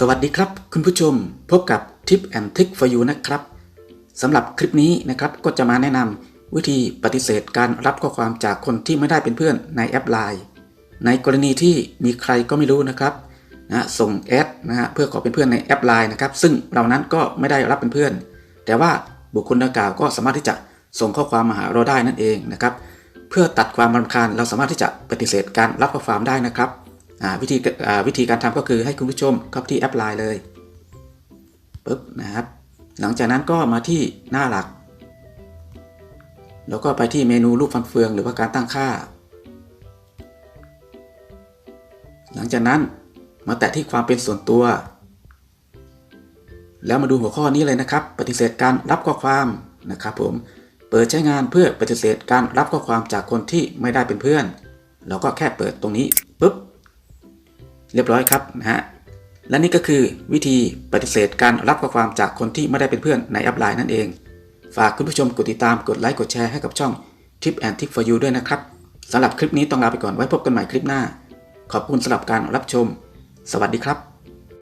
สวัสดีครับ คุณผู้ชมพบกับ Tip and Trick for you นะครับสำหรับคลิปนี้นะครับก็จะมาแนะนำวิธีปฏิเสธการรับข้อความจากคนที่ไม่ได้เป็นเพื่อนในแอป Line ในกรณีที่มีใครก็ไม่รู้นะครับนะส่งแอดนะฮะเพื่อขอเป็นเพื่อนในแอป Line นะครับซึ่งเรานั้นก็ไม่ได้รับเป็นเพื่อน แต่ว่าบุคคลดังกล่าวก็สามารถที่จะส่งข้อความมาหาเราได้นั่นเองนะครับเพื่อตัดความรำคาญเราสามารถที่จะปฏิเสธการรับข้อความได้นะครับ วิธีวิธีการทำก็คือให้คุณผู้ชมเข้าที่แอป Line เลยปุ๊บนะครับ หลังจากนั้นก็มาที่หน้าหลัก แล้วก็ไปที่เมนูรูปฟันเฟืองหรือว่าการตั้งค่า หลังจากนั้นมาแตะที่ความเป็นส่วนตัว แล้วมาดูหัวข้อนี้เลยนะครับ ปฏิเสธการรับข้อความนะครับผมเปิดใช้งานเพื่อปฏิเสธการรับข้อความจากคนที่ไม่ได้เป็นเพื่อน เราก็แค่เปิดตรงนี้ เรียบร้อยครับนะฮะและนี่ก็คือวิธีปฏิเสธการรับข้อความจากคนที่ไม่ได้เป็นเพื่อนในแอปไลน์นั่นเอง ฝากคุณผู้ชมกดติดตามกดไลค์กดแชร์ให้กับช่อง Tip and Tip for you ด้วยนะครับสำหรับคลิปนี้ต้องลาไปก่อนไว้พบกันใหม่คลิปหน้า ขอบคุณสำหรับการรับชม สวัสดีครับ